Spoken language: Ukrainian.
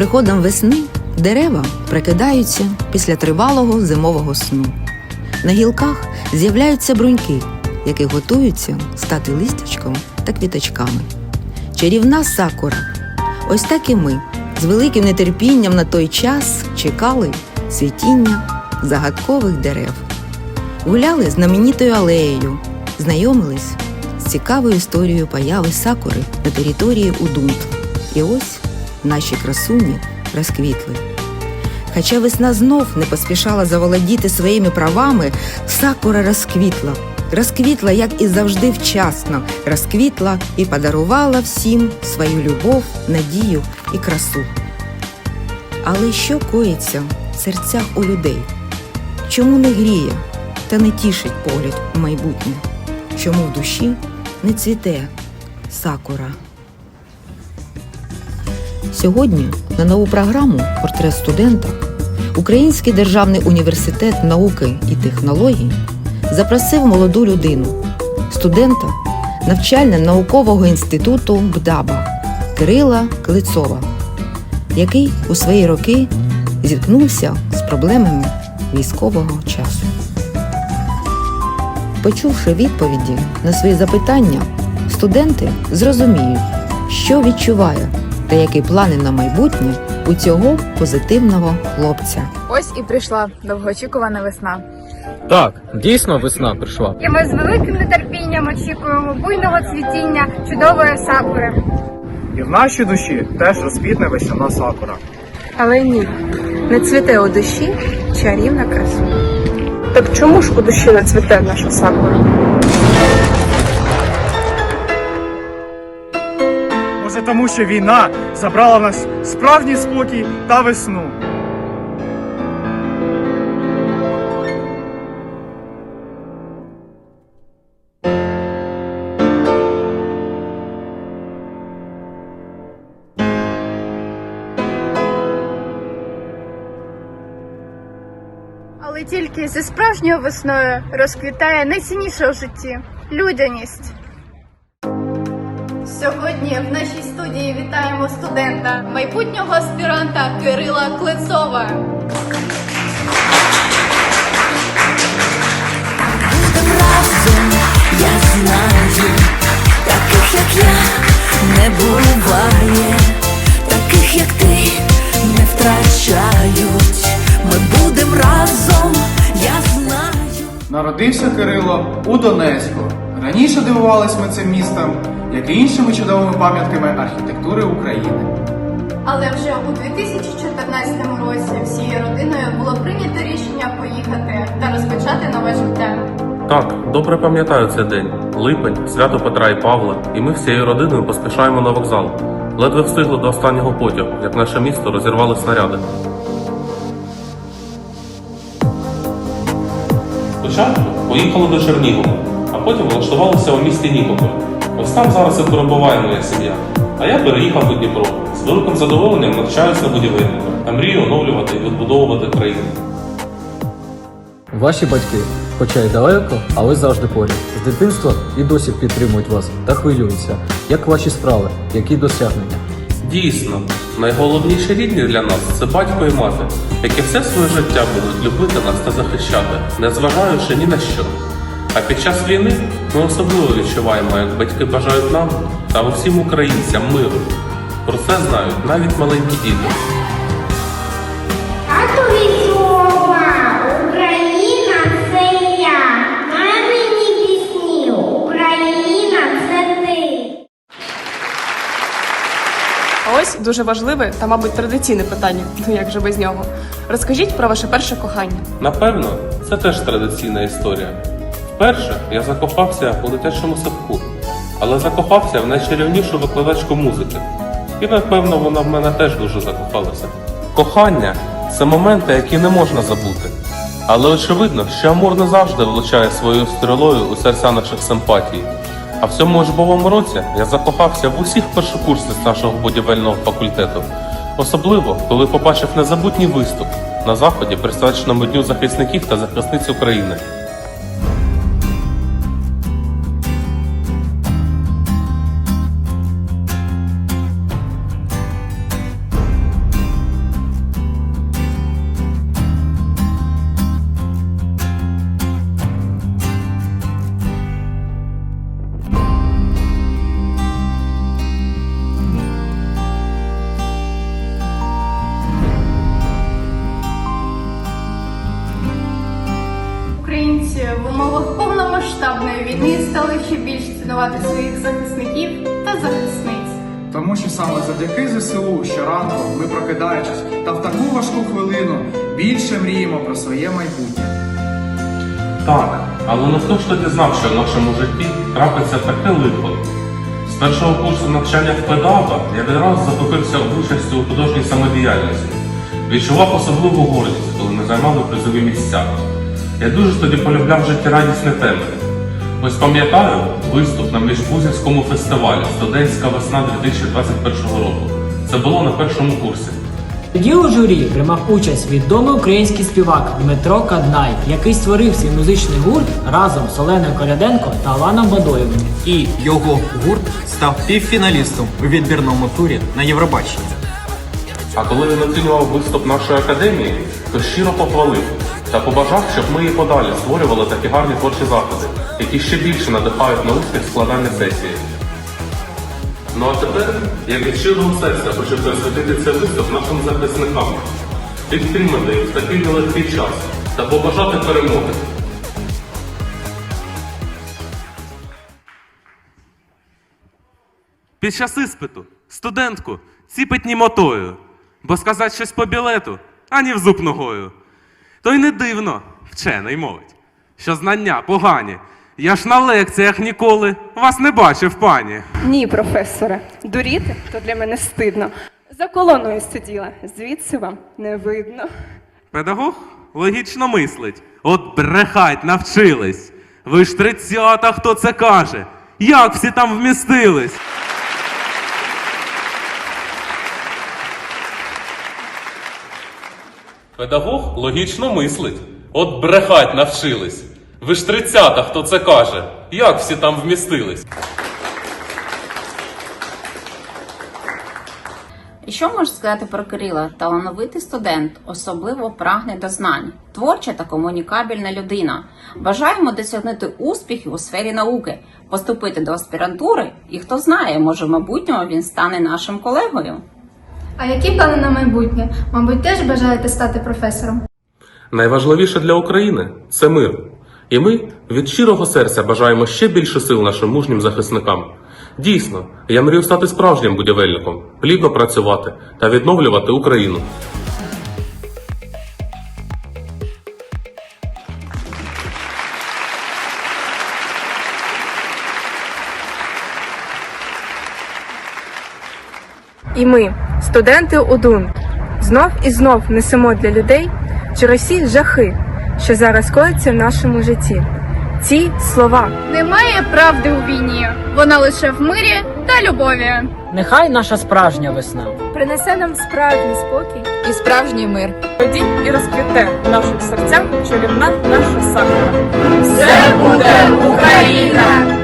Приходом весни дерева прикидаються після тривалого зимового сну. На гілках з'являються бруньки, які готуються стати листячком та квіточками. Чарівна сакура. Ось так і ми з великим нетерпінням на той час чекали цвітіння загадкових дерев. Гуляли знаменитою алеєю, знайомились з цікавою історією появи сакури на території Удунт. І ось наші красуні розквітли. Хоча весна знов не поспішала заволодіти своїми правами, сакура розквітла. Розквітла, як і завжди вчасно, розквітла і подарувала всім свою любов, надію і красу. Але що коїться в серцях у людей? Чому не гріє та не тішить погляд у майбутнє? Чому в душі не цвіте сакура? Сьогодні на нову програму Портрет студента Український державний університет науки і технологій запросив молоду людину, студента навчально-наукового інституту БДАБА Кирила Клицова, який у свої роки зіткнувся з проблемами військового часу. Почувши відповіді на свої запитання, студенти зрозуміють, що відчуває та які плани на майбутнє у цього позитивного хлопця. Ось і прийшла довгоочікувана весна. Так, дійсно весна прийшла. І ми з великим нетерпінням очікуємо буйного цвітіння чудової сакури. І в нашій душі теж розквітне весняна сакура. Але ні, не цвіте у душі чарівна краса. Так чому ж у душі не цвіте наша сакура? Може, тому що війна забрала в нас справжній спокій та весну. Але тільки зі справжньою весною розквітає найцінніше у житті людяність. Сьогодні в нашій студії вітаємо студента, майбутнього аспіранта Кирила Клецова. Я знаю, таких як я не буває, таких як ти не втрачають. Ми будем разом, я знаю. Народився Кирило у Донецьку. Раніше дивувались ми цим містом, як і іншими чудовими пам'ятками архітектури України. Але вже у 2014 році всією родиною було прийнято рішення поїхати та розпочати нове життя. Так, добре пам'ятаю цей день. Липень, свято Петра і Павла, і ми всією родиною поспішаємо на вокзал. Ледве встигли до останнього потягу, як наше місто розірвали снаряди. Спочатку поїхали до Чернігова, потім влаштувалися у місті Нікополь. Ось там зараз і перебуває моя сім'я. А я переїхав у Дніпро. З великим задоволенням навчаюся будівельника та мрію оновлювати і відбудовувати країну. Ваші батьки, хоча й далеко, але завжди поряд. З дитинства і досі підтримують вас та хвилюються. Як ваші справи, які досягнення? Дійсно, найголовніші рідні для нас це батько і мати, які все своє життя будуть любити нас та захищати, незважаючи ні на що. А під час війни ми особливо відчуваємо, як батьки бажають нам та усім українцям миру. Про це знають навіть маленькі діти. Ось дуже важливе та, мабуть, традиційне питання. Ну як же без нього? Розкажіть про ваше перше кохання. Напевно, це теж традиційна історія. Вперше я закохався у дитячому садку, але закохався в найчарівнішу викладачку музики. І напевно вона в мене теж дуже закохалася. Кохання це моменти, які не можна забути. Але очевидно, що Амур не завжди влучає своєю стрілою у серця наших симпатій. А в цьому учбовому році я закохався в усіх першокурсниць нашого будівельного факультету, особливо коли побачив незабутній виступ на заході, присвяченому Дню захисників та захисниць України. В умовах повномасштабної війни стали ще більш цінувати своїх захисників та захисниць. Тому що саме завдяки ЗСУ щоранку ми прокидаючись та в таку важку хвилину більше мріємо про своє майбутнє. Так, але не хто ж тоді знав, що в нашому житті трапиться таке лихо. З першого курсу навчання в педагога я відразу захопився участю у художній самодіяльності. Відчував особливу гордість, коли ми займали призові місця. Я дуже тоді полюбляв життєрадісні теми. Ось пам'ятаю виступ на міжбузівському фестивалі Студентська весна 2021 року. Це було на першому курсі. Тоді у журі приймав участь відомий український співак Дмитро Каднай, який створив свій музичний гурт разом з Оленою Коляденко та Аланом Бадоєвим. І його гурт став півфіналістом у відбірному турі на Євробаченні. А коли він оцінював виступ нашої академії, то щиро похвалив та побажав, щоб ми і подалі створювали такі гарні творчі заходи, які ще більше надихають на успіх складання сесії. Ну а тепер я від щирого серця хочу присвятити цей виступ нашим захисникам, підтримати їх в такий нелегкий час та побажати перемоги. Під час іспиту студентку ціпить німотою, бо сказати щось по білету, ані в зуб ногою. То й не дивно, вчений мовить, що знання погані. Я ж на лекціях ніколи вас не бачив, пані. Ні, професоре, дуріти то для мене стидно. За колоною сиділа, звідси вам не видно. Педагог логічно мислить. От брехать навчились. Ви ж тридцята, хто це каже? Як всі там вмістились? Педагог логічно мислить. От брехать навчились. Ви ж тридцята, хто це каже? Як всі там вмістились? І що можеш сказати про Кирила? Талановитий студент, особливо прагне до знань, творча та комунікабельна людина. Бажаємо досягнути успіхів у сфері науки, поступити до аспірантури, і хто знає, може в майбутньому він стане нашим колегою. А які плани на майбутнє? Мабуть, теж бажаєте стати професором? Найважливіше для України це мир. І ми від щирого серця бажаємо ще більше сил нашим мужнім захисникам. Дійсно, я мрію стати справжнім будівельником, плідно працювати та відновлювати Україну. І ми, студенти УДУН, знов і знов несемо для людей через всі жахи, що зараз коїться в нашому житті. Ці слова Немає правди у війні, вона лише в мирі та любові. Нехай наша справжня весна. принесе нам справжній спокій. І справжній мир. Тоді і розквіте в наших серцях чарівна наша сакра. Це буде Україна!